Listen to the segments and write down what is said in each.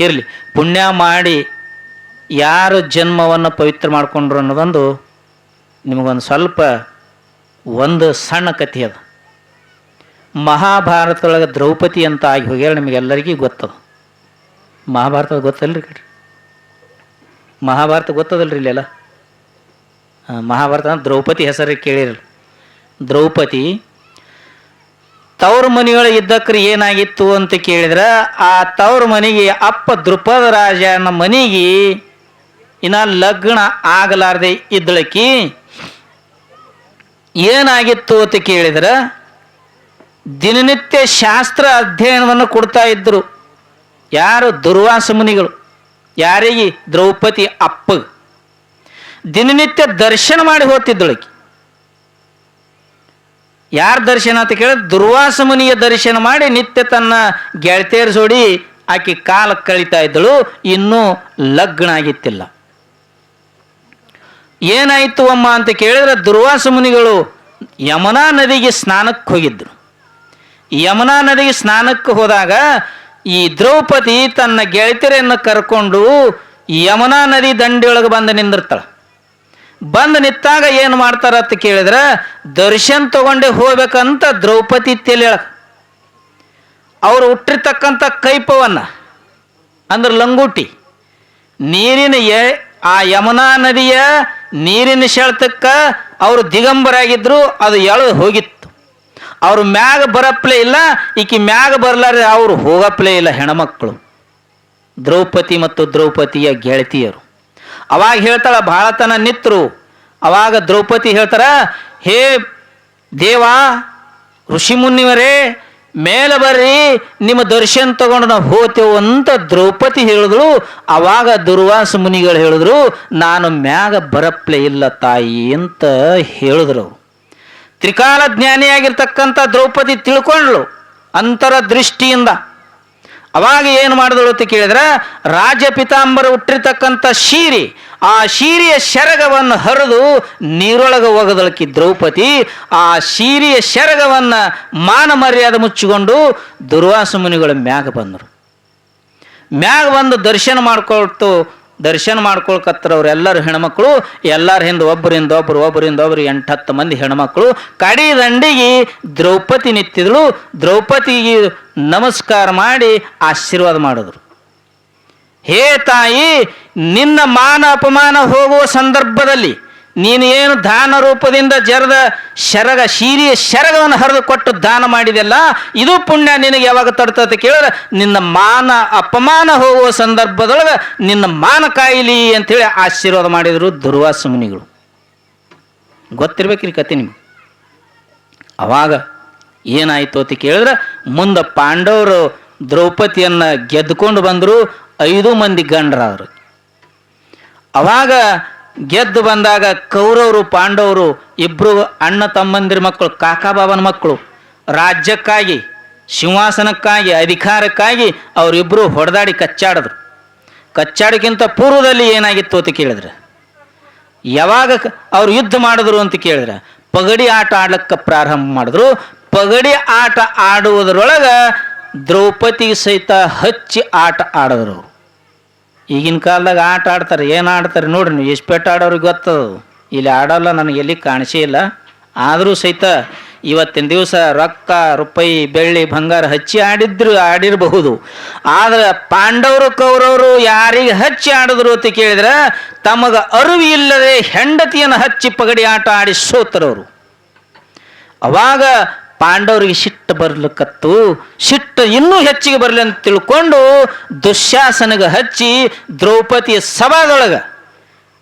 ಇರಲಿ. ಪುಣ್ಯ ಮಾಡಿ ಯಾರು ಜನ್ಮವನ್ನು ಪವಿತ್ರ ಮಾಡಿಕೊಂಡ್ರು ಅನ್ನೋದೊಂದು ನಿಮಗೊಂದು ಸ್ವಲ್ಪ ಒಂದು ಸಣ್ಣ ಕಥೆ ಅದು. ಮಹಾಭಾರತದೊಳಗೆ ದ್ರೌಪದಿ ಅಂತ ಆಗಿ ಹೋಗ್ಯಾರ ನಿಮಗೆಲ್ಲರಿಗೂ ಗೊತ್ತದ. ಮಹಾಭಾರತ ಗೊತ್ತಲ್ರಿ ಕಡ್ರಿ ಮಹಾಭಾರತ ಗೊತ್ತದಲ್ರಿ ಇಲ್ಲೆಲ್ಲ? ಮಹಾಭಾರತ ದ್ರೌಪದಿ ಹೆಸರು ಕೇಳಿರಲ್ಲ. ದ್ರೌಪದಿ ತವ್ರ ಮನೆಯೊಳಗೆ ಇದ್ದಕ್ರಿ ಏನಾಗಿತ್ತು ಅಂತ ಕೇಳಿದ್ರೆ, ಆ ತವ್ರ ಮನೆಗೆ ಅಪ್ಪ ದೃಪದ ರಾಜನ ಮನೆಗೆ ಇನ್ನ ಲಗ್ನ ಆಗಲಾರದೆ ಇದ್ದಳಕಿ ಏನಾಗಿತ್ತು ಅಂತ ಕೇಳಿದ್ರೆ, ದಿನನಿತ್ಯ ಶಾಸ್ತ್ರ ಅಧ್ಯಯನವನ್ನು ಕೊಡ್ತಾ ಇದ್ದರು. ಯಾರು ದುರ್ವಾಸ ಮುನಿಗಳು, ಯಾರಿಗೆ ದ್ರೌಪದಿ ಅಪ್ಪ. ದಿನನಿತ್ಯ ದರ್ಶನ ಮಾಡಿ ಹೋಗ್ತಿದ್ದಳಕಿ. ಯಾರ ದರ್ಶನ ಅಂತ ಕೇಳಿದ್ರೆ ದುರ್ವಾಸ ಮುನಿಯ ದರ್ಶನ ಮಾಡಿ ನಿತ್ಯ ತನ್ನ ಗೆಳತಿಯರ ಜೋಡಿ ಆಕೆ ಕಾಲ ಕಳೀತಾ ಇದ್ದಳು, ಇನ್ನೂ ಲಗ್ನ ಆಗಿತ್ತಿಲ್ಲ. ಏನಾಯಿತು ಅಮ್ಮ ಅಂತ ಕೇಳಿದ್ರೆ ದುರ್ವಾಸ ಮುನಿಗಳು ಯಮುನಾ ನದಿಗೆ ಸ್ನಾನಕ್ಕೆ ಹೋಗಿದ್ರು. ಯಮುನಾ ನದಿಗೆ ಸ್ನಾನಕ್ಕೆ ಹೋದಾಗ ಈ ದ್ರೌಪದಿ ತನ್ನ ಗೆಳತಿಯರನ್ನು ಕರ್ಕೊಂಡು ಯಮುನಾ ನದಿ ದಂಡೆಯೊಳಗೆ ಬಂದು ನಿಂದಿರ್ತಾಳೆ. ಬಂದು ನಿತ್ತಾಗ ಏನು ಮಾಡ್ತಾರ ಅಂತ ಕೇಳಿದ್ರೆ, ದರ್ಶನ್ ತಗೊಂಡೆ ಹೋಗ್ಬೇಕಂತ ದ್ರೌಪದಿ ತಲೆ ಅವರು ಹುಟ್ಟಿರ್ತಕ್ಕಂಥ ಕೈಪವನ್ನ, ಅಂದ್ರೆ ಲಂಗೂಟಿ, ನೀರಿನ ಎ- ಆ ಯಮುನಾ ನದಿಯ ನೀರಿನ ಸೆಳೆತಕ್ಕ ಅವರು ದಿಗಂಬರಾಗಿದ್ರು ಅದು ಎಳೆದು ಹೋಗಿತ್ತು. ಅವ್ರು ಮ್ಯಾಗ ಬರಪ್ಲೇ ಇಲ್ಲ, ಈಕಿ ಮ್ಯಾಗ ಬರಲಾರೆ ಅವರು ಹೋಗಪ್ಲೇ ಇಲ್ಲ ಹೆಣ್ಮಕ್ಕಳು ದ್ರೌಪದಿ ಮತ್ತು ದ್ರೌಪದಿಯ ಗೆಳತಿಯರು. ಅವಾಗ ಹೇಳ್ತಾಳ ಭಾಳತನ ನಿತ್ರು. ಅವಾಗ ದ್ರೌಪದಿ ಹೇಳ್ತಾರ, ಹೇ ದೇವ, ಋಷಿ ಮುನಿವರೇ, ಮೇಲೆ ಬರ್ರಿ, ನಿಮ್ಮ ದರ್ಶನ ತಗೊಂಡು ನಾವು ಹೋತೇವು ಅಂತ ದ್ರೌಪದಿ ಹೇಳಿದ್ರು ಅವಾಗ ದುರ್ವಾಸ ಮುನಿಗಳು ಹೇಳಿದ್ರು, ನಾನು ಮ್ಯಾಗ ಬರಪ್ಲೆ ಇಲ್ಲ ತಾಯಿ ಅಂತ ಹೇಳಿದ್ರು. ತ್ರಿಕಾಲ ಜ್ಞಾನಿಯಾಗಿರ್ತಕ್ಕಂಥ ದ್ರೌಪದಿ ತಿಳ್ಕೊಂಡ್ಳು ಅಂತರ ದೃಷ್ಟಿಯಿಂದ. ಅವಾಗ ಏನು ಮಾಡಿದಳು ಅಂತ ಕೇಳಿದ್ರೆ, ರಾಜ ಪಿತಾಂಬರ ಹುಟ್ಟಿರ್ತಕ್ಕಂಥ ಶೀರಿ, ಆ ಶೀರಿಯ ಶರಗವನ್ನು ಹರಿದು ನೀರೊಳಗೆ ಒಗದಳಕಿ ದ್ರೌಪದಿ, ಆ ಶೀರಿಯ ಶರಗವನ್ನು ಮಾನ ಮರ್ಯಾದೆ ಮುಚ್ಚಿಕೊಂಡು ದುರ್ವಾಸ ಮುನಿಗಳ ಮ್ಯಾಗ ಬಂದರು. ಮ್ಯಾಗ ಬಂದು ದರ್ಶನ ಮಾಡ್ಕೊಳ್ತು, ದರ್ಶನ ಮಾಡ್ಕೊಳ್ಕತ್ತರವ್ರು ಎಲ್ಲರೂ ಹೆಣ್ಮಕ್ಳು, ಎಲ್ಲರ ಹಿಂದೆ ಒಬ್ಬರಿಂದ ಒಬ್ರು ಒಬ್ಬರಿಂದ ಒಬ್ರು ಎಂಟು ಹತ್ತು ಮಂದಿ ಹೆಣ್ಮಕ್ಳು, ಕಡಿ ದಂಡಿಗೆ ದ್ರೌಪದಿ ನಿಂತಿದ್ಳು, ದ್ರೌಪದಿಗೆ ನಮಸ್ಕಾರ ಮಾಡಿ ಆಶೀರ್ವಾದ ಮಾಡಿದ್ರು. ಹೇ ತಾಯಿ, ನಿನ್ನ ಮಾನ ಅಪಮಾನ ಹೋಗುವ ಸಂದರ್ಭದಲ್ಲಿ ನೀನು ಏನು ದಾನ ರೂಪದಿಂದ ಜರದ ಶರಗ ಶೀರಿಯ ಶರಗವನ್ನು ಹರಿದು ಕೊಟ್ಟು ದಾನ ಮಾಡಿದೆಲ್ಲ, ಇದು ಪುಣ್ಯ ನಿನಗೆ ಯಾವಾಗ ತಡ್ತದೆ ಕೇಳಿದ್ರೆ, ನಿನ್ನ ಮಾನ ಅಪಮಾನ ಹೋಗುವ ಸಂದರ್ಭದೊಳಗೆ ನಿನ್ನ ಮಾನ ಕಾಯಿಲಿ ಅಂತೇಳಿ ಆಶೀರ್ವಾದ ಮಾಡಿದರು ದುರ್ವಾಸ ಮುನಿಗಳು. ಗೊತ್ತಿರ್ಬೇಕ್ರಿ ಕತೆ ನಿಮ್ಗೆ? ಅವಾಗ ಏನಾಯಿತು ಅಂತ ಕೇಳಿದ್ರೆ ಮುಂದೆ ಪಾಂಡವರು ದ್ರೌಪದಿಯನ್ನು ಗೆದ್ದುಕೊಂಡು ಬಂದರು, ಐದು ಮಂದಿ ಗಂಡರಾದರು. ಅವಾಗ ಗೆದ್ದು ಬಂದಾಗ ಕೌರವರು, ಪಾಂಡವರು ಇಬ್ಬರು ಅಣ್ಣ ತಮ್ಮಂದಿರ ಮಕ್ಕಳು ಕಾಕಾಬಾಬನ ಮಕ್ಕಳು, ರಾಜ್ಯಕ್ಕಾಗಿ, ಸಿಂಹಾಸನಕ್ಕಾಗಿ, ಅಧಿಕಾರಕ್ಕಾಗಿ ಅವರಿಬ್ಬರು ಹೊಡೆದಾಡಿ ಕಚ್ಚಾಡಿದ್ರು. ಕಚ್ಚಾಡಕ್ಕಿಂತ ಪೂರ್ವದಲ್ಲಿ ಏನಾಗಿತ್ತು ಅಂತ ಕೇಳಿದ್ರೆ, ಯಾವಾಗ ಅವ್ರು ಯುದ್ಧ ಮಾಡಿದ್ರು ಅಂತ ಕೇಳಿದ್ರೆ, ಪಗಡಿ ಆಟ ಆಡ್ಲಿಕ್ಕೆ ಪ್ರಾರಂಭ ಮಾಡಿದ್ರು. ಪಗಡಿ ಆಟ ಆಡುವುದರೊಳಗೆ ದ್ರೌಪದಿ ಸಹಿತ ಹಚ್ಚಿ ಆಟ ಆಡಿದ್ರು. ಈಗಿನ ಕಾಲದಾಗ ಆಟ ಆಡ್ತಾರೆ, ಏನು ಆಡ್ತಾರೆ ನೋಡ್ರಿ ನೀವು. ಎಷ್ಟು ಪೆಟ್ಟ ಆಡೋರಿಗೆ ಗೊತ್ತದು ಇಲ್ಲಿ ಆಡೋಲ್ಲ, ನನಗೆ ಎಲ್ಲಿ ಕಾಣಿಸೇ ಇಲ್ಲ. ಆದರೂ ಸಹಿತ ಇವತ್ತಿನ ದಿವಸ ರೊಕ್ಕ, ರೂಪಾಯಿ, ಬೆಳ್ಳಿ, ಬಂಗಾರ ಹಚ್ಚಿ ಆಡಿದ್ರು, ಆಡಿರಬಹುದು. ಆದರೆ ಪಾಂಡವರು, ಕೌರವರು ಯಾರಿಗೆ ಹಚ್ಚಿ ಆಡಿದ್ರು ಅಂತ ಕೇಳಿದ್ರೆ ತಮಗೆ ಅರಿವು ಇಲ್ಲದೆ ಹೆಂಡತಿಯನ್ನು ಹಚ್ಚಿ ಪಗಡಿ ಆಟ ಆಡಿ ಸೋತರವರು. ಅವಾಗ ಪಾಂಡವರಿಗೆ ಸಿಟ್ಟು ಬರ್ಲಿಕ್ಕತ್ತು ಸಿಟ್ಟು ಇನ್ನೂ ಹೆಚ್ಚಿಗೆ ಬರಲಿ ಅಂತ ತಿಳ್ಕೊಂಡು ದುಶ್ಯಾಸನಿಗೆ ಹಚ್ಚಿ ದ್ರೌಪದಿಯ ಸಭಾದೊಳಗ,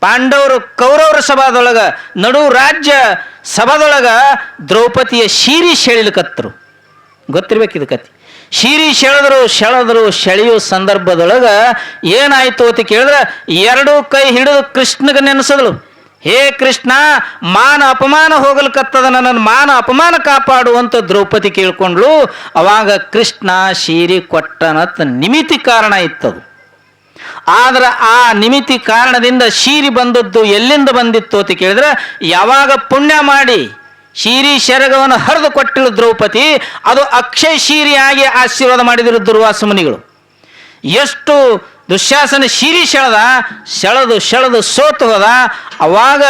ಪಾಂಡವರು ಕೌರವರ ಸಭಾದೊಳಗ, ನಡು ರಾಜ್ಯ ಸಭಾದೊಳಗ ದ್ರೌಪದಿಯ ಶೀರಿ ಸೆಳಿಲಿಕತ್ತರು ಗೊತ್ತಿರ್ಬೇಕಿದ ಕತಿ ಶೀರಿ ಸೆಳೆದ್ರು ಸೆಳೆದ್ರು ಸೆಳೆಯೋ ಸಂದರ್ಭದೊಳಗ ಏನಾಯ್ತು ಅಂತ ಕೇಳಿದ್ರೆ ಎರಡೂ ಕೈ ಹಿಡಿದು ಕೃಷ್ಣಗೆ ನೆನೆಸಿದಳು ಹೇ ಕೃಷ್ಣ, ಮಾನ ಅಪಮಾನ ಹೋಗಲ್ಕತ್ತದ ನನ್ನ ಮಾನ ಅಪಮಾನ ಕಾಪಾಡು ಅಂತ ದ್ರೌಪದಿ ಕೇಳ್ಕೊಂಡ್ಳು. ಅವಾಗ ಕೃಷ್ಣ ಶೀರಿ ಕೊಟ್ಟನತ್ ನಿಮಿತಿ ಕಾರಣ ಇತ್ತದು. ಆದ್ರೆ ಆ ನಿಮಿತಿ ಕಾರಣದಿಂದ ಶೀರಿ ಬಂದದ್ದು ಎಲ್ಲಿಂದ ಬಂದಿತ್ತು ಅಂತ ಕೇಳಿದ್ರೆ, ಯಾವಾಗ ಪುಣ್ಯ ಮಾಡಿ ಶೀರಿ ಶರಗವನ್ನು ಹರಿದು ಕೊಟ್ಟಿಳು ದ್ರೌಪದಿ, ಅದು ಅಕ್ಷಯ ಶೀರಿಯಾಗಿ ಆಶೀರ್ವಾದ ಮಾಡಿದರು ದುರ್ವಾಸ ಮುನಿಗಳು. ಎಷ್ಟು ದುಶ್ಯಾಸನ ಶೀರಿ ಸೆಳೆದ ಸೆಳೆದು ಸೆಳೆದು ಸೋತು ಹೋದ. ಅವಾಗ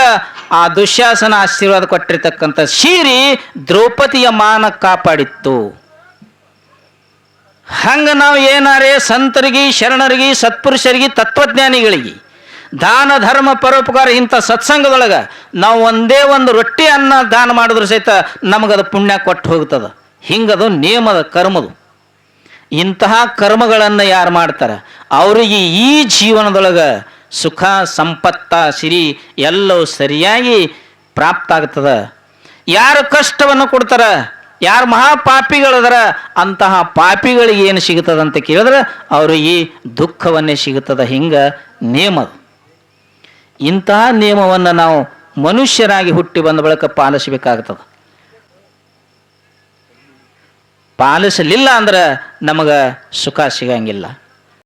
ಆ ದುಶ್ಯಾಸನ ಆಶೀರ್ವಾದ ಕೊಟ್ಟಿರ್ತಕ್ಕಂಥ ಶೀರಿ ದ್ರೌಪದಿಯ ಮಾನ ಕಾಪಾಡಿತ್ತು. ಹಂಗ ನಾವು ಏನಾರೇ ಸಂತರಿಗೆ, ಶರಣರಿಗೆ, ಸತ್ಪುರುಷರಿಗೆ, ತತ್ವಜ್ಞಾನಿಗಳಿಗೆ, ದಾನ, ಧರ್ಮ, ಪರೋಪಕಾರ ಇಂಥ ಸತ್ಸಂಗದೊಳಗೆ ನಾವು ಒಂದೇ ಒಂದು ರೊಟ್ಟಿ ಅನ್ನ ದಾನ ಮಾಡಿದ್ರು ಸಹಿತ ನಮಗದು ಪುಣ್ಯ ಕೊಟ್ಟು ಹೋಗ್ತದ. ಹಿಂಗದು ನಿಯಮದ ಕರ್ಮದು. ಇಂತಹ ಕರ್ಮಗಳನ್ನು ಯಾರು ಮಾಡ್ತಾರೆ? ಅವರಿಗೆ ಈ ಜೀವನದೊಳಗೆ ಸುಖ, ಸಂಪತ್ತ, ಸಿರಿ ಎಲ್ಲವೂ ಸರಿಯಾಗಿ ಪ್ರಾಪ್ತ ಆಗ್ತದ ಯಾರು ಕಷ್ಟವನ್ನು ಕೊಡ್ತಾರ, ಯಾರು ಮಹಾಪಾಪಿಗಳದರ ಅಂತಹ ಪಾಪಿಗಳಿಗೆ ಏನು ಸಿಗುತ್ತದಂತ ಕೇಳಿದ್ರೆ ಅವರಿಗೆ ದುಃಖವನ್ನೇ ಸಿಗುತ್ತದೆ. ಹಿಂಗೆ ನಿಯಮ. ಇಂತಹ ನಿಯಮವನ್ನು ನಾವು ಮನುಷ್ಯರಾಗಿ ಹುಟ್ಟಿ ಬಂದ ಬಳಿಕ ಪಾಲಿಸಬೇಕಾಗ್ತದೆ. ಪಾಲಿಸಲಿಲ್ಲ ಅಂದ್ರೆ ನಮಗೆ ಸುಖ ಸಿಗಂಗಿಲ್ಲ.